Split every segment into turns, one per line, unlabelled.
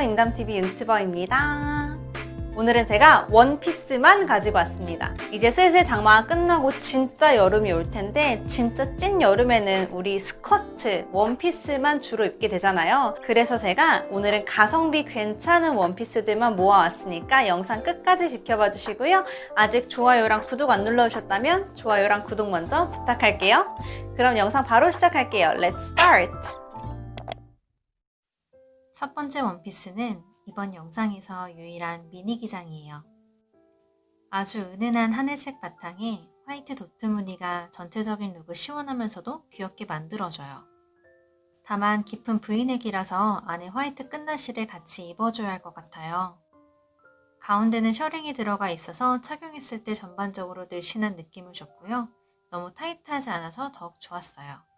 링담TV 윤튜버입니다. 오늘은 제가 원피스만 가지고 왔습니다. 이제 슬슬 장마가 끝나고 진짜 여름이 올 텐데 진짜 찐 여름에는 우리 스커트, 원피스만 주로 입게 되잖아요. 그래서 제가 오늘은 가성비 괜찮은 원피스들만 모아왔으니까 영상 끝까지 지켜봐 주시고요. 아직 좋아요랑 구독 안 눌러주셨다면 좋아요랑 구독 먼저 부탁할게요. 그럼 영상 바로 시작할게요. Let's start! 첫 번째 원피스는 이번 영상에서 유일한 미니 기장이에요. 아주 은은한 하늘색 바탕에 화이트 도트 무늬가 전체적인 룩을 시원하면서도 귀엽게 만들어줘요. 다만 깊은 브이넥이라서 안에 화이트 끝나시를 같이 입어줘야 할 것 같아요. 가운데는 셔링이 들어가 있어서 착용했을 때 전반적으로 늘씬한 느낌을 줬고요. 너무 타이트하지 않아서 더욱 좋았어요.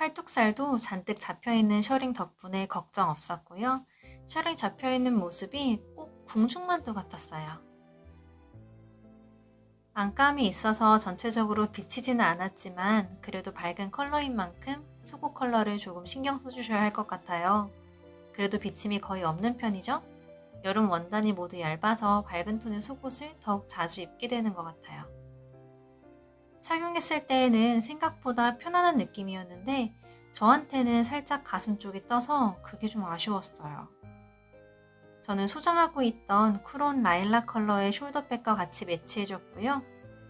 팔뚝살도 잔뜩 잡혀있는 셔링 덕분에 걱정 없었고요. 셔링 잡혀있는 모습이 꼭 궁중만두 같았어요. 안감이 있어서 전체적으로 비치지는 않았지만 그래도 밝은 컬러인 만큼 속옷 컬러를 조금 신경 써주셔야 할 것 같아요. 그래도 비침이 거의 없는 편이죠? 여름 원단이 모두 얇아서 밝은 톤의 속옷을 더욱 자주 입게 되는 것 같아요. 착용했을 때에는 생각보다 편안한 느낌이었는데 저한테는 살짝 가슴 쪽이 떠서 그게 좀 아쉬웠어요. 저는 소장하고 있던 쿠론 라일락 컬러의 숄더백과 같이 매치해줬고요.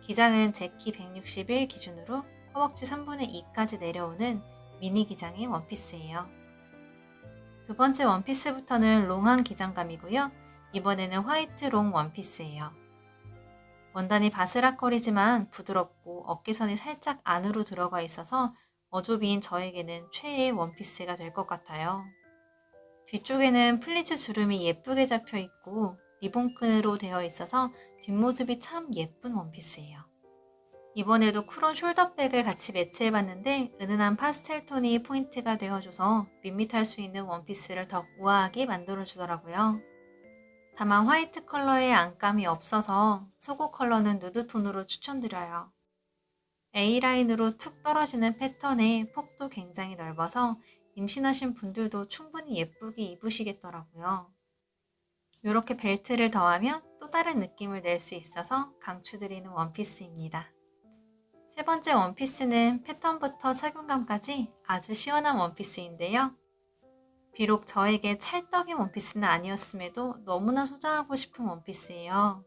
기장은 제 키 161 기준으로 허벅지 3분의 2까지 내려오는 미니 기장의 원피스예요. 두 번째 원피스부터는 롱한 기장감이고요. 이번에는 화이트 롱 원피스예요. 원단이 바스락거리지만 부드럽고 어깨선이 살짝 안으로 들어가 있어서 어조비인 저에게는 최애의 원피스가 될 것 같아요. 뒤쪽에는 플리츠 주름이 예쁘게 잡혀 있고 리본끈으로 되어 있어서 뒷모습이 참 예쁜 원피스예요. 이번에도 쿠론 숄더백을 같이 매치해봤는데 은은한 파스텔 톤이 포인트가 되어줘서 밋밋할 수 있는 원피스를 더 우아하게 만들어주더라고요. 다만 화이트 컬러의 안감이 없어서 속옷 컬러는 누드 톤으로 추천드려요. A라인으로 툭 떨어지는 패턴에 폭도 굉장히 넓어서 임신하신 분들도 충분히 예쁘게 입으시겠더라고요. 이렇게 벨트를 더하면 또 다른 느낌을 낼 수 있어서 강추드리는 원피스입니다. 세 번째 원피스는 패턴부터 착용감까지 아주 시원한 원피스인데요. 비록 저에게 찰떡인 원피스는 아니었음에도 너무나 소장하고 싶은 원피스예요.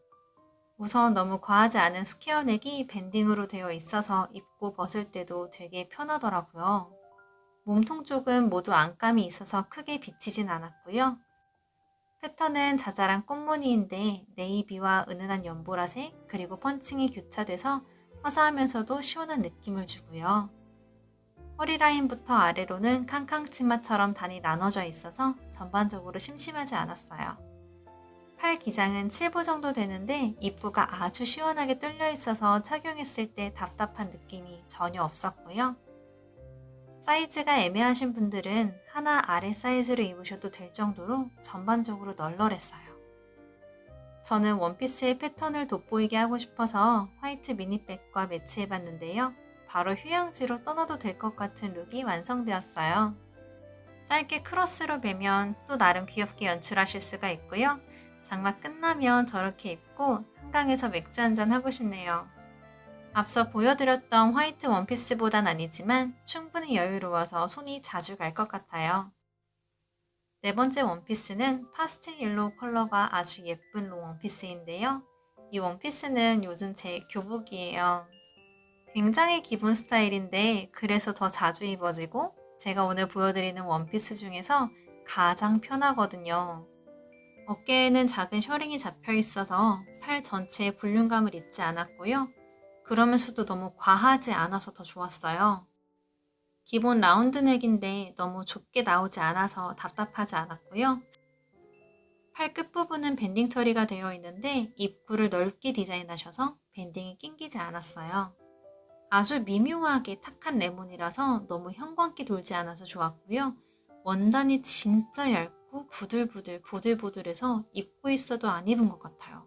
우선 너무 과하지 않은 스퀘어넥이 밴딩으로 되어 있어서 입고 벗을 때도 되게 편하더라고요. 몸통 쪽은 모두 안감이 있어서 크게 비치진 않았고요. 패턴은 자잘한 꽃무늬인데 네이비와 은은한 연보라색 그리고 펀칭이 교차돼서 화사하면서도 시원한 느낌을 주고요. 허리 라인부터 아래로는 캉캉 치마처럼 단이 나눠져 있어서 전반적으로 심심하지 않았어요. 팔 기장은 7부 정도 되는데 입구가 아주 시원하게 뚫려 있어서 착용했을 때 답답한 느낌이 전혀 없었고요. 사이즈가 애매하신 분들은 하나 아래 사이즈로 입으셔도 될 정도로 전반적으로 널널했어요. 저는 원피스의 패턴을 돋보이게 하고 싶어서 화이트 미니백과 매치해봤는데요. 바로 휴양지로 떠나도 될 것 같은 룩이 완성되었어요. 짧게 크로스로 매면 또 나름 귀엽게 연출하실 수가 있고요. 장마 끝나면 저렇게 입고 한강에서 맥주 한잔 하고 싶네요. 앞서 보여드렸던 화이트 원피스보단 아니지만 충분히 여유로워서 손이 자주 갈 것 같아요. 네 번째 원피스는 파스텔 옐로우 컬러가 아주 예쁜 롱 원피스인데요. 이 원피스는 요즘 제 교복이에요. 굉장히 기본 스타일인데 그래서 더 자주 입어지고 제가 오늘 보여드리는 원피스 중에서 가장 편하거든요. 어깨에는 작은 셔링이 잡혀 있어서 팔 전체에 볼륨감을 잊지 않았고요. 그러면서도 너무 과하지 않아서 더 좋았어요. 기본 라운드 넥인데 너무 좁게 나오지 않아서 답답하지 않았고요. 팔 끝부분은 밴딩 처리가 되어 있는데 입구를 넓게 디자인하셔서 밴딩이 낑기지 않았어요. 아주 미묘하게 탁한 레몬이라서 너무 형광기 돌지 않아서 좋았고요. 원단이 진짜 얇고 부들부들 보들보들해서 입고 있어도 안 입은 것 같아요.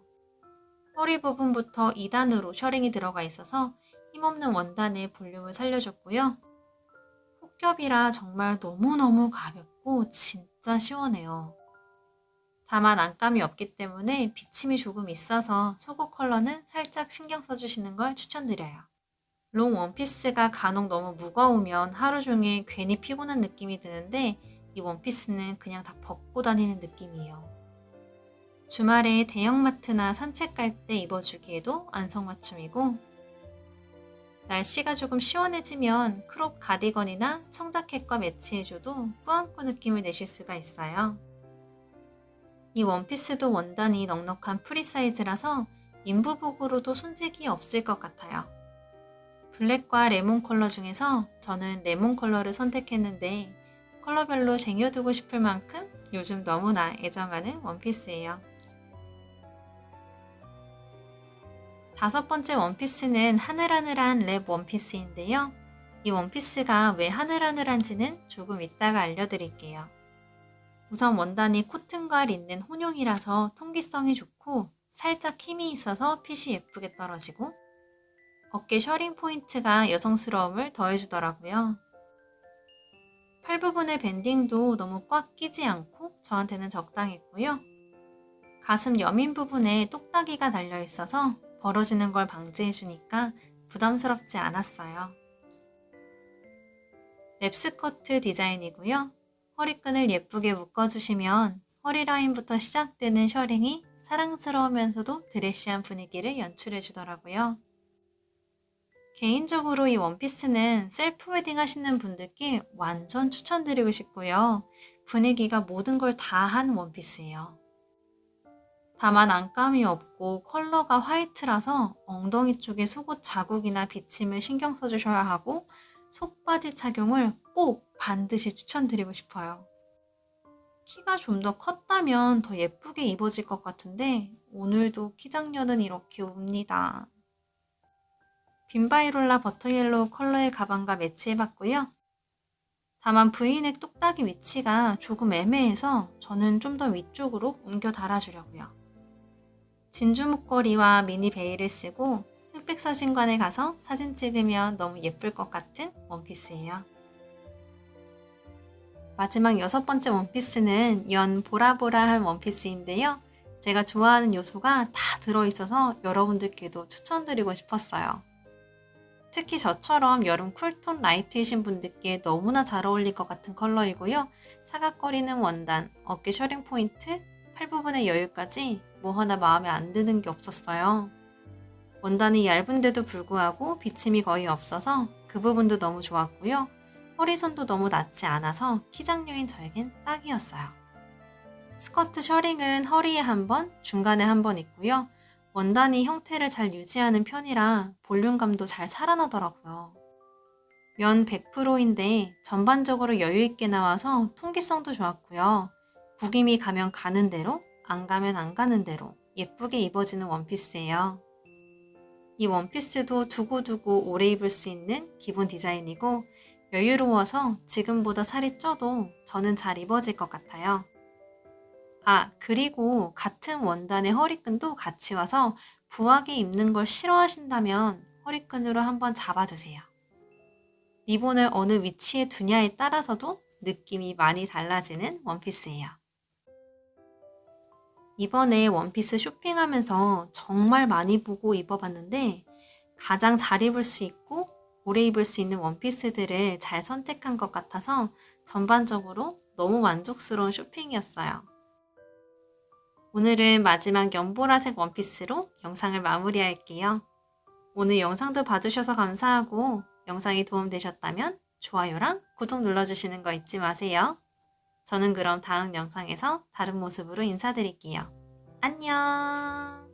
허리 부분부터 2단으로 셔링이 들어가 있어서 힘없는 원단의 볼륨을 살려줬고요. 폭겹이라 정말 너무너무 가볍고 진짜 시원해요. 다만 안감이 없기 때문에 비침이 조금 있어서 속옷 컬러는 살짝 신경 써주시는 걸 추천드려요. 롱 원피스가 간혹 너무 무거우면 하루 종일 괜히 피곤한 느낌이 드는데 이 원피스는 그냥 다 벗고 다니는 느낌이에요. 주말에 대형마트나 산책 갈 때 입어주기에도 안성맞춤이고 날씨가 조금 시원해지면 크롭 가디건이나 청자켓과 매치해줘도 꾸안꾸 느낌을 내실 수가 있어요. 이 원피스도 원단이 넉넉한 프리 사이즈라서 인부복으로도 손색이 없을 것 같아요. 블랙과 레몬 컬러 중에서 저는 레몬 컬러를 선택했는데 컬러별로 쟁여두고 싶을 만큼 요즘 너무나 애정하는 원피스예요. 다섯 번째 원피스는 하늘하늘한 랩 원피스인데요. 이 원피스가 왜 하늘하늘한지는 조금 이따가 알려드릴게요. 우선 원단이 코튼과 린넨 혼용이라서 통기성이 좋고 살짝 힘이 있어서 핏이 예쁘게 떨어지고 어깨 셔링 포인트가 여성스러움을 더해주더라고요. 팔 부분의 밴딩도 너무 꽉 끼지 않고 저한테는 적당했고요. 가슴 여민 부분에 똑딱이가 달려 있어서 벌어지는 걸 방지해주니까 부담스럽지 않았어요. 랩스커트 디자인이고요. 허리끈을 예쁘게 묶어주시면 허리 라인부터 시작되는 셔링이 사랑스러우면서도 드레시한 분위기를 연출해 주더라고요. 개인적으로 이 원피스는 셀프 웨딩 하시는 분들께 완전 추천드리고 싶고요. 분위기가 모든 걸 다 한 원피스예요. 다만 안감이 없고 컬러가 화이트라서 엉덩이 쪽에 속옷 자국이나 비침을 신경 써주셔야 하고 속바지 착용을 꼭 반드시 추천드리고 싶어요. 키가 좀 더 컸다면 더 예쁘게 입어질 것 같은데 오늘도 키장녀는 이렇게 웁니다. 빈바이롤라 버터옐로우 컬러의 가방과 매치해봤고요. 다만 브이넥 똑딱이 위치가 조금 애매해서 저는 좀 더 위쪽으로 옮겨 달아주려고요. 진주 목걸이와 미니 베일을 쓰고 흑백 사진관에 가서 사진 찍으면 너무 예쁠 것 같은 원피스예요. 마지막 여섯 번째 원피스는 연 보라보라한 원피스인데요. 제가 좋아하는 요소가 다 들어있어서 여러분들께도 추천드리고 싶었어요. 특히 저처럼 여름 쿨톤 라이트이신 분들께 너무나 잘 어울릴 것 같은 컬러이고요. 사각거리는 원단, 어깨 셔링 포인트, 팔 부분의 여유까지 뭐 하나 마음에 안 드는 게 없었어요. 원단이 얇은데도 불구하고 비침이 거의 없어서 그 부분도 너무 좋았고요. 허리선도 너무 낮지 않아서 키장녀인 저에겐 딱이었어요. 스커트 셔링은 허리에 한 번, 중간에 한 번 있고요. 원단이 형태를 잘 유지하는 편이라 볼륨감도 잘 살아나더라고요. 면 100%인데 전반적으로 여유있게 나와서 통기성도 좋았고요. 구김이 가면 가는 대로, 안 가면 안 가는 대로 예쁘게 입어지는 원피스예요. 이 원피스도 두고두고 오래 입을 수 있는 기본 디자인이고 여유로워서 지금보다 살이 쪄도 저는 잘 입어질 것 같아요. 아, 그리고 같은 원단의 허리끈도 같이 와서 부하게 입는 걸 싫어하신다면 허리끈으로 한번 잡아주세요. 리본을 어느 위치에 두냐에 따라서도 느낌이 많이 달라지는 원피스예요. 이번에 원피스 쇼핑하면서 정말 많이 보고 입어봤는데 가장 잘 입을 수 있고 오래 입을 수 있는 원피스들을 잘 선택한 것 같아서 전반적으로 너무 만족스러운 쇼핑이었어요. 오늘은 마지막 연보라색 원피스로 영상을 마무리할게요. 오늘 영상도 봐주셔서 감사하고 영상이 도움되셨다면 좋아요랑 구독 눌러주시는 거 잊지 마세요. 저는 그럼 다음 영상에서 다른 모습으로 인사드릴게요. 안녕!